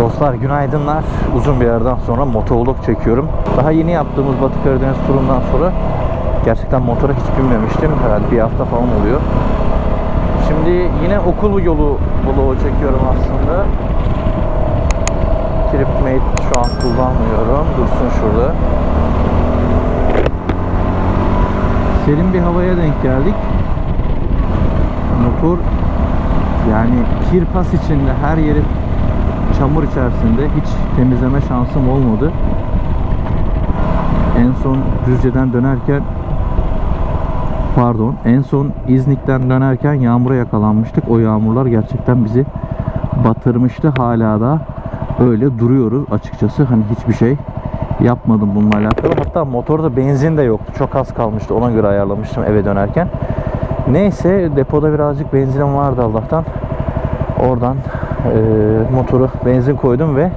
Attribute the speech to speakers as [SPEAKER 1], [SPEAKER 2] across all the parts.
[SPEAKER 1] Dostlar günaydınlar. Uzun bir yerden sonra motovlog çekiyorum. Daha yeni yaptığımız Batı Karadeniz turundan sonra gerçekten motora hiç binmemiştim. Herhalde bir hafta falan oluyor. Şimdi yine okul yolu vlogu çekiyorum aslında. Tripmate şu an kullanmıyorum. Dursun şurada. Serin bir havaya denk geldik. Motor yani kirpas içinde her yeri çamur içerisinde hiç temizleme şansım olmadı. En son Düzce'den dönerken pardon en son İznik'ten dönerken yağmura yakalanmıştık. O yağmurlar gerçekten bizi batırmıştı. Hala da öyle duruyoruz açıkçası. Hani hiçbir şey yapmadım bununla alakalı. Hatta motorda benzin de yoktu. Çok az kalmıştı. Ona göre ayarlamıştım eve dönerken. Neyse depoda birazcık benzinim vardı Allah'tan. Oradan e, motoru benzin koydum ve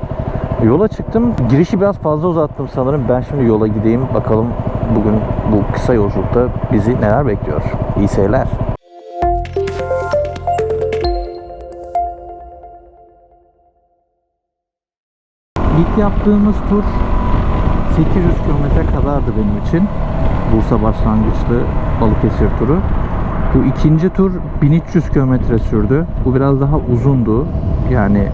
[SPEAKER 1] yola çıktım. Girişi biraz fazla uzattım sanırım. Ben şimdi yola gideyim. Bakalım bugün bu kısa yolculukta bizi neler bekliyor. İyi seyirler. İlk yaptığımız tur 800 kilometre kadardı benim için. Bursa başlangıçlı Balıkesir turu. Bu ikinci tur 1300 kilometre sürdü. Bu biraz daha uzundu. Yani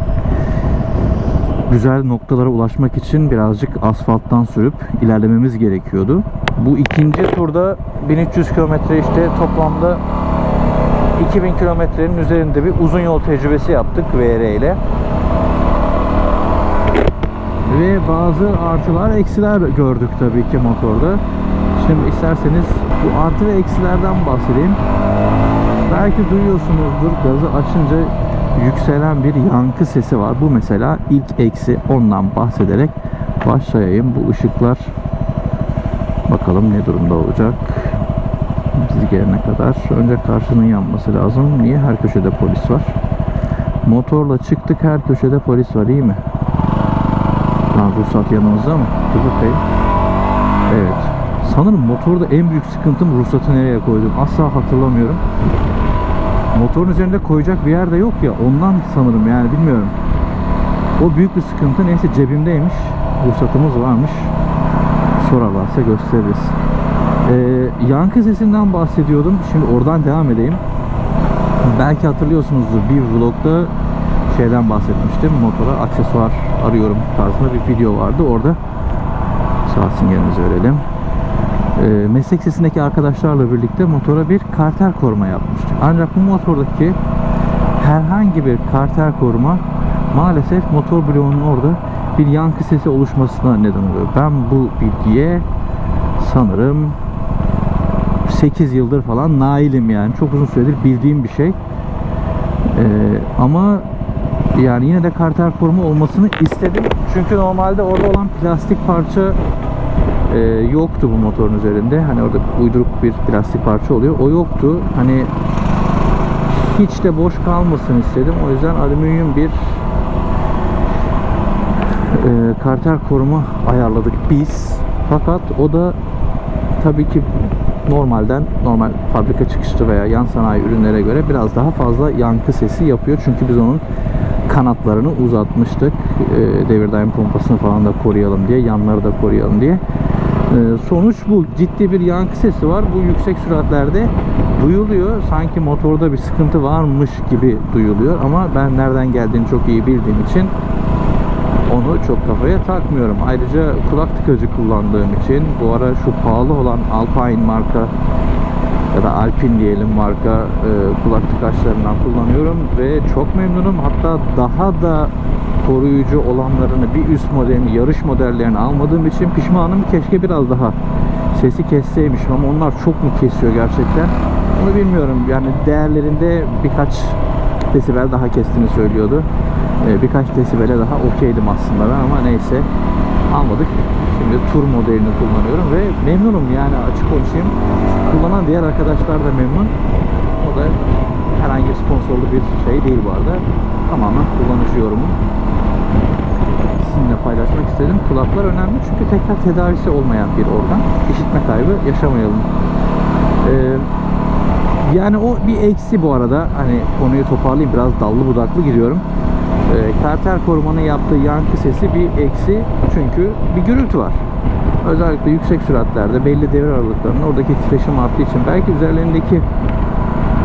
[SPEAKER 1] güzel noktalara ulaşmak için birazcık asfalttan sürüp ilerlememiz gerekiyordu. Bu ikinci turda 1300 kilometre işte toplamda 2000 kilometrenin üzerinde bir uzun yol tecrübesi yaptık VR ile. Ve bazı artılar eksiler gördük tabii ki motorda. Şimdi isterseniz bu artı ve eksilerden bahsedeyim. Belki duyuyorsunuzdur gazı açınca yükselen bir yankı sesi var. Bu mesela ilk eksi ondan bahsederek başlayayım. Bu ışıklar bakalım ne durumda olacak. Biz gelene kadar önce karşının yanması lazım. Niye? Her köşede polis var. Motorla çıktık her köşede polis var iyi mi? Ha, ruhsat yanımızda mı? Dur bakayım. Evet. Sanırım motorda en büyük sıkıntım ruhsatı nereye koydum. Asla hatırlamıyorum. Motorun üzerinde koyacak bir yer de yok ya. Ondan sanırım yani bilmiyorum. O büyük bir sıkıntı. Neyse cebimdeymiş. Ruhsatımız varmış. Sorarlarsa gösteririz. Ee, yankı sesinden bahsediyordum. Şimdi oradan devam edeyim. Belki hatırlıyorsunuzdur bir vlogda şeyden bahsetmiştim. Motora aksesuar arıyorum tarzında bir video vardı. Orada saat sinyalimizi verelim. Ee, meslek sesindeki arkadaşlarla birlikte motora bir karter koruma yapmıştık. Ancak bu motordaki herhangi bir karter koruma maalesef motor bloğunun orada bir yankı sesi oluşmasına neden oluyor. Ben bu bilgiye sanırım 8 yıldır falan nailim yani. Çok uzun süredir bildiğim bir şey. Ee, ama yani yine de karter koruma olmasını istedim. Çünkü normalde orada olan plastik parça e, yoktu bu motorun üzerinde. Hani orada uyduruk bir plastik parça oluyor. O yoktu. Hani hiç de boş kalmasın istedim. O yüzden alüminyum bir e, karter koruma ayarladık biz. Fakat o da tabii ki normalden normal fabrika çıkışlı veya yan sanayi ürünlere göre biraz daha fazla yankı sesi yapıyor. Çünkü biz onun kanatlarını uzatmıştık. E, devir daim pompasını falan da koruyalım diye, yanları da koruyalım diye. E, sonuç bu. Ciddi bir yankı sesi var. Bu yüksek süratlerde duyuluyor. Sanki motorda bir sıkıntı varmış gibi duyuluyor. Ama ben nereden geldiğini çok iyi bildiğim için onu çok kafaya takmıyorum. Ayrıca kulak tıkacı kullandığım için bu ara şu pahalı olan Alpine marka ya da Alpin diyelim marka e, kulak tıkaçlarından kullanıyorum ve çok memnunum. Hatta daha da koruyucu olanlarını bir üst modelini, yarış modellerini almadığım için pişmanım. Keşke biraz daha sesi kesseymişim ama onlar çok mu kesiyor gerçekten? Onu bilmiyorum. Yani değerlerinde birkaç desibel daha kestiğini söylüyordu. Ee, birkaç desibele daha okeydim aslında ben ama neyse almadık. Şimdi tur modelini kullanıyorum ve memnunum yani açık konuşayım. Kullanan diğer arkadaşlar da memnun. O da herhangi sponsorlu bir şey değil bu arada. Tamamen kullanıcı yorumu. Sizinle paylaşmak istedim. Kulaklar önemli çünkü tekrar tedavisi olmayan bir organ. İşitme kaybı yaşamayalım. Ee, yani o bir eksi bu arada. Hani konuyu toparlayayım biraz dallı budaklı giriyorum. E, karter korumanın yaptığı yankı sesi bir eksi çünkü bir gürültü var. Özellikle yüksek süratlerde belli devir aralıklarında oradaki titreşim arttığı için belki üzerlerindeki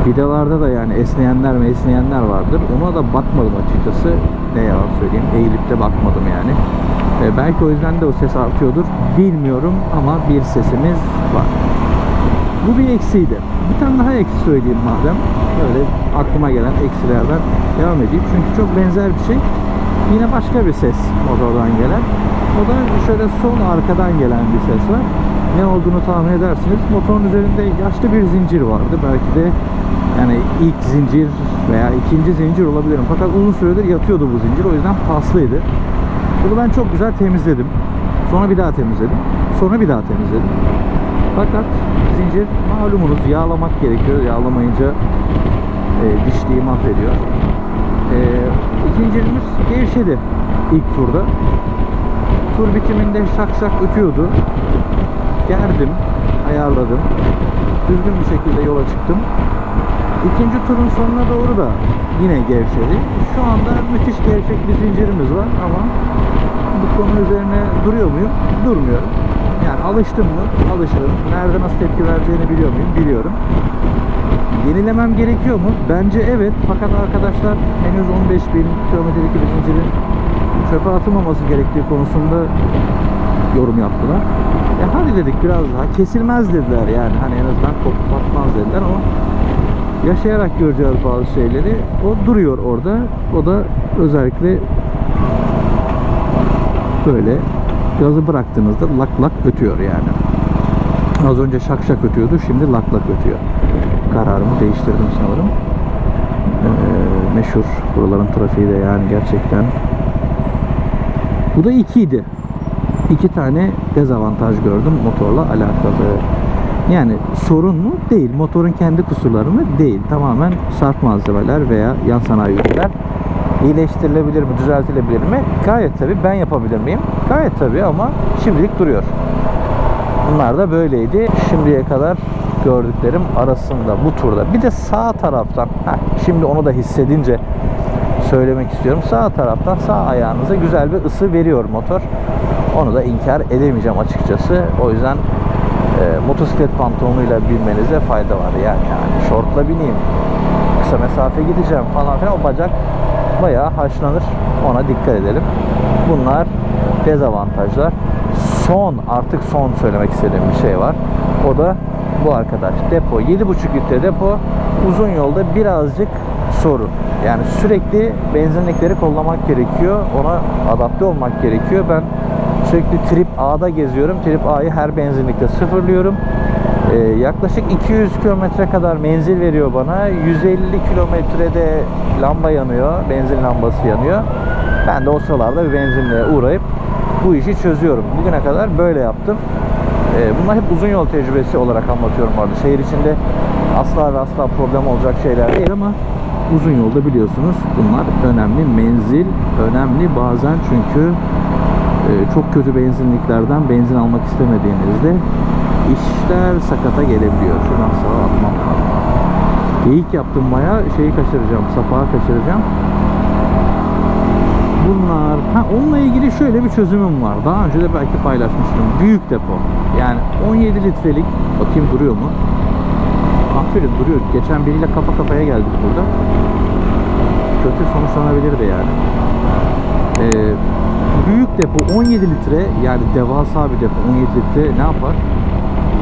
[SPEAKER 1] vidalarda da yani esneyenler ve esneyenler vardır. Ona da bakmadım açıkçası. Ne yalan söyleyeyim. Eğilip de bakmadım yani. E, belki o yüzden de o ses artıyordur. Bilmiyorum ama bir sesimiz var. Bu bir eksiydi. Bir tane daha eksi söyleyeyim madem. Böyle aklıma gelen eksilerden devam edeyim. Çünkü çok benzer bir şey. Yine başka bir ses motordan gelen. O da şöyle sol arkadan gelen bir ses var. Ne olduğunu tahmin edersiniz. Motorun üzerinde yaşlı bir zincir vardı. Belki de yani ilk zincir veya ikinci zincir olabilirim. Fakat uzun süredir yatıyordu bu zincir. O yüzden paslıydı. Bunu ben çok güzel temizledim. Sonra bir daha temizledim. Sonra bir daha temizledim. Fakat zincir malumunuz yağlamak gerekiyor. Yağlamayınca e, dişliği mahvediyor. E, zincirimiz gevşedi ilk turda. Tur bitiminde şak şak ötüyordu. Gerdim, ayarladım. Düzgün bir şekilde yola çıktım. İkinci turun sonuna doğru da yine gevşedi. Şu anda müthiş gevşek bir zincirimiz var ama bu konu üzerine duruyor muyum? Durmuyorum. Yani alıştım mı? Alışırım. Nerede nasıl tepki vereceğini biliyor muyum? Biliyorum. Yenilemem gerekiyor mu? Bence evet. Fakat arkadaşlar henüz 15 bin kilometrelik bir zincirin çöpe atılmaması gerektiği konusunda yorum yaptılar. E hadi dedik biraz daha kesilmez dediler yani hani en azından kopup atmaz dediler ama yaşayarak göreceğiz bazı şeyleri. O duruyor orada. O da özellikle böyle gazı bıraktığınızda lak lak ötüyor yani. Az önce şak şak ötüyordu. Şimdi lak lak ötüyor. Kararımı değiştirdim sanırım. Ee, meşhur buraların trafiği de yani gerçekten. Bu da 2 idi. İki tane dezavantaj gördüm motorla alakalı. Yani sorun mu? Değil. Motorun kendi kusurları mı? Değil. Tamamen sarf malzemeler veya yan sanayi ürünler iyileştirilebilir mi, düzeltilebilir mi? Gayet tabii. Ben yapabilir miyim? Gayet tabii ama şimdilik duruyor. Bunlar da böyleydi. Şimdiye kadar gördüklerim arasında bu turda. Bir de sağ taraftan, heh, şimdi onu da hissedince söylemek istiyorum. Sağ taraftan sağ ayağınıza güzel bir ısı veriyor motor. Onu da inkar edemeyeceğim açıkçası. O yüzden e, motosiklet pantolonuyla binmenize fayda var. Yani, yani şortla bineyim, kısa mesafe gideceğim falan filan o bacak bayağı haşlanır. Ona dikkat edelim. Bunlar dezavantajlar. Son artık son söylemek istediğim bir şey var. O da bu arkadaş. Depo 7,5 litre depo. Uzun yolda birazcık sorun. Yani sürekli benzinlikleri kollamak gerekiyor. Ona adapte olmak gerekiyor. Ben sürekli Trip A'da geziyorum. Trip A'yı her benzinlikte sıfırlıyorum. Ee, yaklaşık 200 kilometre kadar menzil veriyor bana. 150 kilometrede lamba yanıyor. Benzin lambası yanıyor. Ben de o sıralarda bir benzinliğe uğrayıp bu işi çözüyorum. Bugüne kadar böyle yaptım. Ee, bunlar hep uzun yol tecrübesi olarak anlatıyorum bu. Şehir içinde asla ve asla problem olacak şeyler değil ama uzun yolda biliyorsunuz bunlar önemli. Menzil önemli bazen çünkü e, çok kötü benzinliklerden benzin almak istemediğinizde işler sakata gelebiliyor. Şuradan sağa atmam lazım. Geyik yaptım bayağı şeyi kaçıracağım, sapağı kaçıracağım. Bunlar, ha onunla ilgili şöyle bir çözümüm var. Daha önce de belki paylaşmıştım. Büyük depo. Yani 17 litrelik, bakayım duruyor mu? Aferin duruyor. Geçen biriyle kafa kafaya geldik burada. Kötü sonuçlanabilirdi yani. Ee, büyük depo 17 litre yani devasa bir depo 17 litre ne yapar?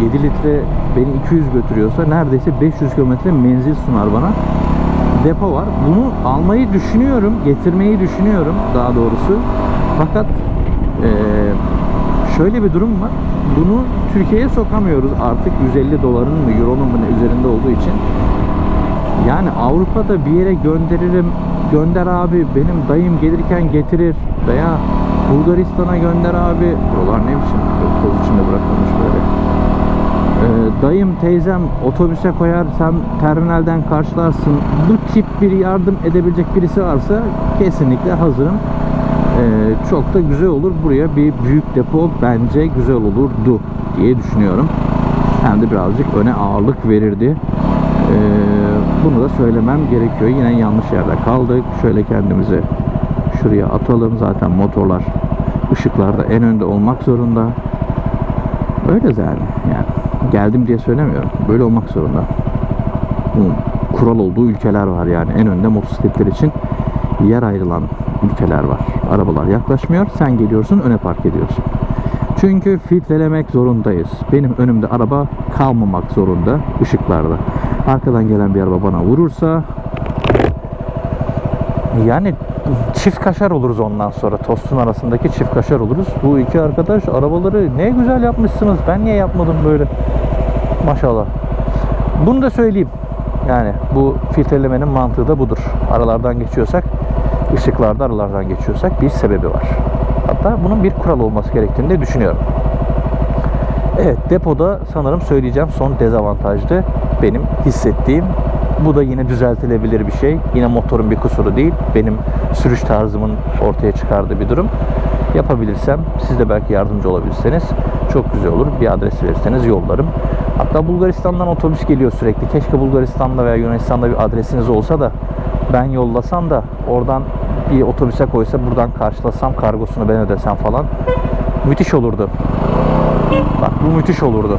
[SPEAKER 1] 7 litre beni 200 götürüyorsa neredeyse 500 kilometre menzil sunar bana. Depo var. Bunu almayı düşünüyorum, getirmeyi düşünüyorum daha doğrusu. Fakat eee, şöyle bir durum var. Bunu Türkiye'ye sokamıyoruz artık 150 doların mı, euronun mu üzerinde olduğu için. Yani Avrupa'da bir yere gönderirim. Gönder abi benim dayım gelirken getirir veya Bulgaristan'a gönder abi. Buralar ne biçim toz içinde bırakılmış böyle. Ee, dayım teyzem otobüse koyar sen terminalden karşılarsın. Bu tip bir yardım edebilecek birisi varsa kesinlikle hazırım. Ee, çok da güzel olur. Buraya bir büyük depo bence güzel olurdu diye düşünüyorum. Hem de birazcık öne ağırlık verirdi. Ee, bunu da söylemem gerekiyor. Yine yanlış yerde kaldık. Şöyle kendimize şuraya atalım. Zaten motorlar ışıklarda en önde olmak zorunda. Öyle yani. yani geldim diye söylemiyorum. Böyle olmak zorunda. Bu kural olduğu ülkeler var yani. En önde motosikletler için yer ayrılan ülkeler var. Arabalar yaklaşmıyor. Sen geliyorsun öne park ediyorsun. Çünkü filtrelemek zorundayız. Benim önümde araba kalmamak zorunda ışıklarda. Arkadan gelen bir araba bana vurursa yani çift kaşar oluruz ondan sonra. Tostun arasındaki çift kaşar oluruz. Bu iki arkadaş arabaları ne güzel yapmışsınız. Ben niye yapmadım böyle? Maşallah. Bunu da söyleyeyim. Yani bu filtrelemenin mantığı da budur. Aralardan geçiyorsak, ışıklarda aralardan geçiyorsak bir sebebi var. Hatta bunun bir kural olması gerektiğini de düşünüyorum. Evet depoda sanırım söyleyeceğim son dezavantajdı. Benim hissettiğim. Bu da yine düzeltilebilir bir şey. Yine motorun bir kusuru değil. Benim sürüş tarzımın ortaya çıkardığı bir durum. Yapabilirsem siz de belki yardımcı olabilirseniz çok güzel olur. Bir adres verirseniz yollarım. Hatta Bulgaristan'dan otobüs geliyor sürekli. Keşke Bulgaristan'da veya Yunanistan'da bir adresiniz olsa da ben yollasam da oradan bir otobüse koysa buradan karşılasam kargosunu ben ödesem falan. Müthiş olurdu. Bak bu müthiş olurdu.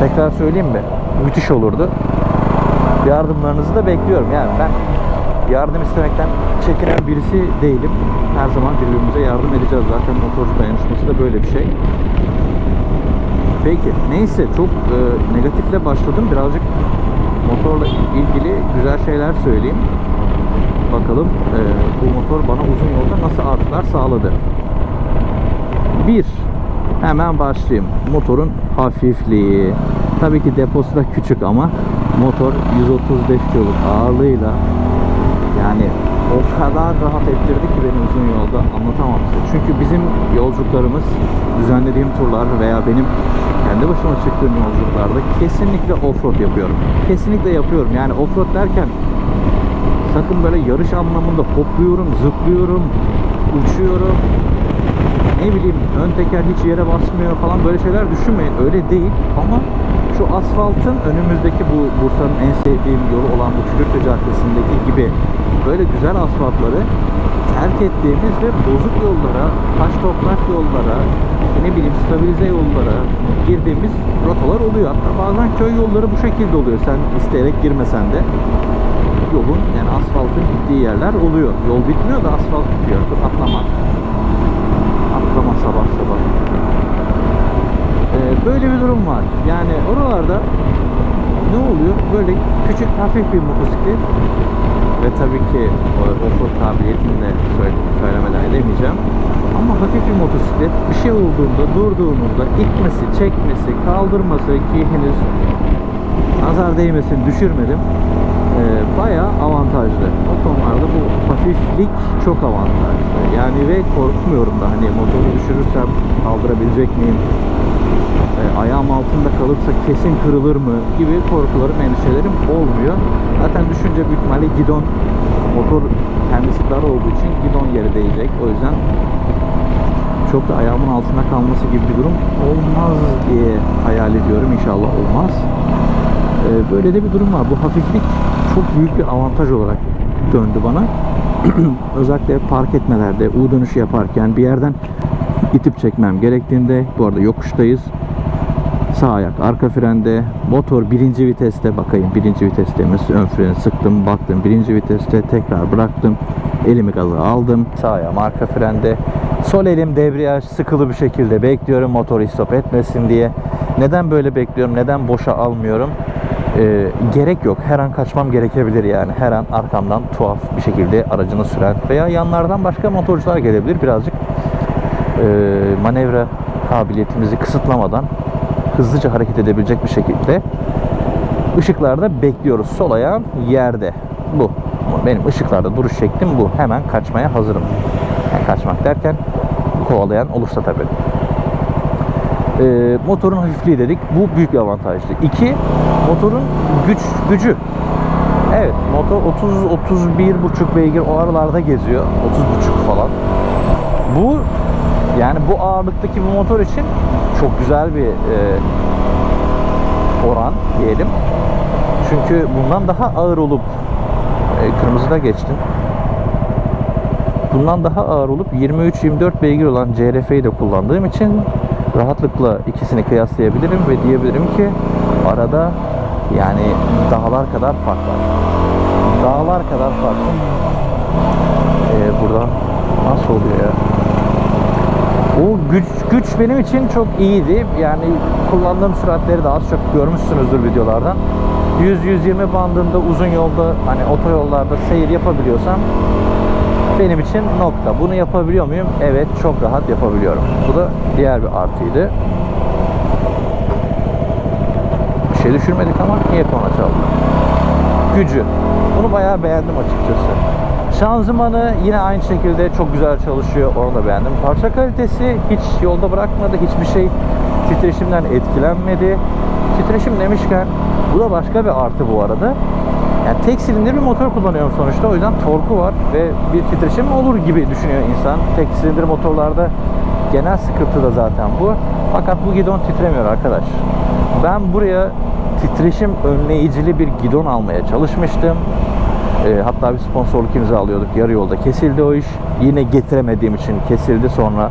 [SPEAKER 1] Tekrar söyleyeyim mi? Müthiş olurdu. Yardımlarınızı da bekliyorum. Yani ben yardım istemekten çekinen birisi değilim. Her zaman birbirimize yardım edeceğiz. Zaten motorcu dayanışması da böyle bir şey. Peki neyse çok e, negatifle başladım. Birazcık motorla ilgili güzel şeyler söyleyeyim. Bakalım e, bu motor bana uzun yolda nasıl artılar sağladı. Bir, hemen başlayayım. Motorun hafifliği. Tabii ki deposu da küçük ama motor 135 kiloluk ağırlığıyla yani o kadar rahat ettirdi ki beni uzun yolda anlatamam size. Çünkü bizim yolculuklarımız, düzenlediğim turlar veya benim kendi başıma çıktığım yolculuklarda kesinlikle offroad yapıyorum. Kesinlikle yapıyorum. Yani offroad derken sakın böyle yarış anlamında hopluyorum, zıplıyorum, uçuyorum. Ne bileyim ön teker hiç yere basmıyor falan böyle şeyler düşünmeyin. Öyle değil ama şu asfaltın önümüzdeki bu Bursa'nın en sevdiğim yolu olan bu Külükle Caddesi'ndeki gibi böyle güzel asfaltları terk ettiğimiz ve bozuk yollara, taş toprak yollara, ne bileyim stabilize yollara girdiğimiz rotalar oluyor. Hatta bazen köy yolları bu şekilde oluyor. Sen isteyerek girmesen de yolun yani asfaltın gittiği yerler oluyor. Yol bitmiyor da asfalt bitiyor. Atlama. Atlama sabah sabah. Böyle bir durum var. Yani oralarda ne oluyor? Böyle küçük hafif bir motosiklet ve tabii ki offroad kabiliyetini de söyle- söylemeden edemeyeceğim. Ama hafif bir motosiklet bir şey olduğunda, durduğunuzda itmesi, çekmesi, kaldırması ki henüz nazar değmesin düşürmedim. Bayağı avantajlı. O konularda bu hafiflik çok avantajlı. Yani ve korkmuyorum da hani motoru düşürürsem kaldırabilecek miyim? Ee, ayağım altında kalırsa kesin kırılır mı gibi korkularım, endişelerim olmuyor. Zaten düşünce büyük ihtimalle gidon motor kendisi dar olduğu için gidon yeri değecek. O yüzden çok da ayağımın altında kalması gibi bir durum olmaz diye hayal ediyorum. İnşallah olmaz. Ee, böyle de bir durum var. Bu hafiflik çok büyük bir avantaj olarak döndü bana. Özellikle park etmelerde, U dönüşü yaparken bir yerden itip çekmem gerektiğinde, bu arada yokuştayız. Sağ ayak arka frende, motor birinci viteste bakayım birinci vitestemiz ön freni sıktım baktım birinci viteste tekrar bıraktım elimi gaza aldım sağ ayağım arka frende sol elim debriyaj sıkılı bir şekilde bekliyorum motoru stop etmesin diye neden böyle bekliyorum neden boşa almıyorum Ee, gerek yok her an kaçmam gerekebilir yani her an arkamdan tuhaf bir şekilde aracını süren veya yanlardan başka motorcular gelebilir birazcık e, manevra kabiliyetimizi kısıtlamadan hızlıca hareket edebilecek bir şekilde ışıklarda bekliyoruz. Sol ayağım yerde. Bu. Benim ışıklarda duruş şeklim bu. Hemen kaçmaya hazırım. Yani kaçmak derken kovalayan olursa tabii. Ee, motorun hafifliği dedik. Bu büyük bir avantajlı. İki, motorun güç gücü. Evet, motor 30 31 buçuk beygir o aralarda geziyor. 30 buçuk falan. Bu yani bu ağırlıktaki bir motor için çok güzel bir e, oran diyelim. Çünkü bundan daha ağır olup e, kırmızıda geçtin. bundan daha ağır olup 23-24 beygir olan CRF'yi de kullandığım için rahatlıkla ikisini kıyaslayabilirim ve diyebilirim ki arada yani dağlar kadar fark var. Dağlar kadar fark var. Ee, burada nasıl oluyor ya? O güç güç benim için çok iyiydi. Yani kullandığım süratleri de az çok görmüşsünüzdür videolardan. 100-120 bandında uzun yolda hani otoyollarda seyir yapabiliyorsam benim için nokta. Bunu yapabiliyor muyum? Evet çok rahat yapabiliyorum. Bu da diğer bir artıydı. Şey düşürmedik ama niye korna çaldı? Gücü. Bunu bayağı beğendim açıkçası. Şanzımanı yine aynı şekilde çok güzel çalışıyor. Onu da beğendim. Parça kalitesi hiç yolda bırakmadı. Hiçbir şey titreşimden etkilenmedi. Titreşim demişken bu da başka bir artı bu arada. Yani tek silindir bir motor kullanıyorum sonuçta. O yüzden torku var ve bir titreşim olur gibi düşünüyor insan. Tek silindir motorlarda genel sıkıntı da zaten bu. Fakat bu gidon titremiyor arkadaş. Ben buraya titreşim önleyicili bir gidon almaya çalışmıştım. E, hatta bir sponsorluk imzalıyorduk. Yarı yolda kesildi o iş. Yine getiremediğim için kesildi. Sonra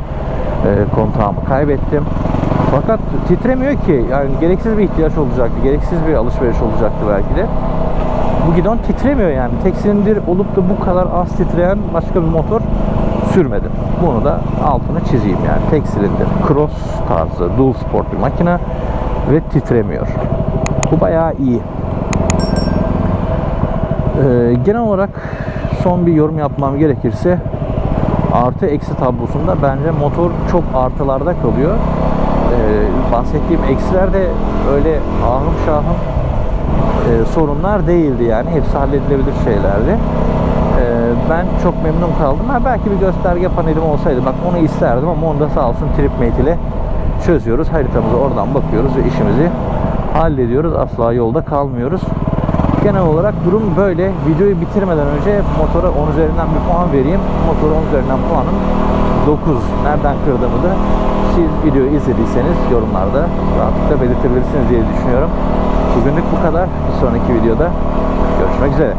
[SPEAKER 1] e, kontağımı kaybettim. Fakat titremiyor ki. Yani gereksiz bir ihtiyaç olacaktı. Gereksiz bir alışveriş olacaktı belki de. Bu gidon titremiyor yani. Tek silindir olup da bu kadar az titreyen başka bir motor sürmedim. Bunu da altını çizeyim yani. Tek silindir. Cross tarzı dual sport bir makine ve titremiyor. Bu bayağı iyi. Ee, genel olarak son bir yorum yapmam gerekirse artı eksi tablosunda bence motor çok artılarda kalıyor. Ee, bahsettiğim eksiler de öyle ahım şahım e, sorunlar değildi yani. Hepsi halledilebilir şeylerdi. Ee, ben çok memnun kaldım. Ha, belki bir gösterge panelim olsaydı bak onu isterdim ama onu da sağ olsun TripMate ile çözüyoruz. Haritamıza oradan bakıyoruz ve işimizi hallediyoruz. Asla yolda kalmıyoruz. Genel olarak durum böyle. Videoyu bitirmeden önce motora 10 üzerinden bir puan vereyim. Motora 10 üzerinden puanım 9. Nereden kırdığımı da siz videoyu izlediyseniz yorumlarda rahatlıkla belirtebilirsiniz diye düşünüyorum. Bugünlük bu kadar. Bir sonraki videoda görüşmek üzere.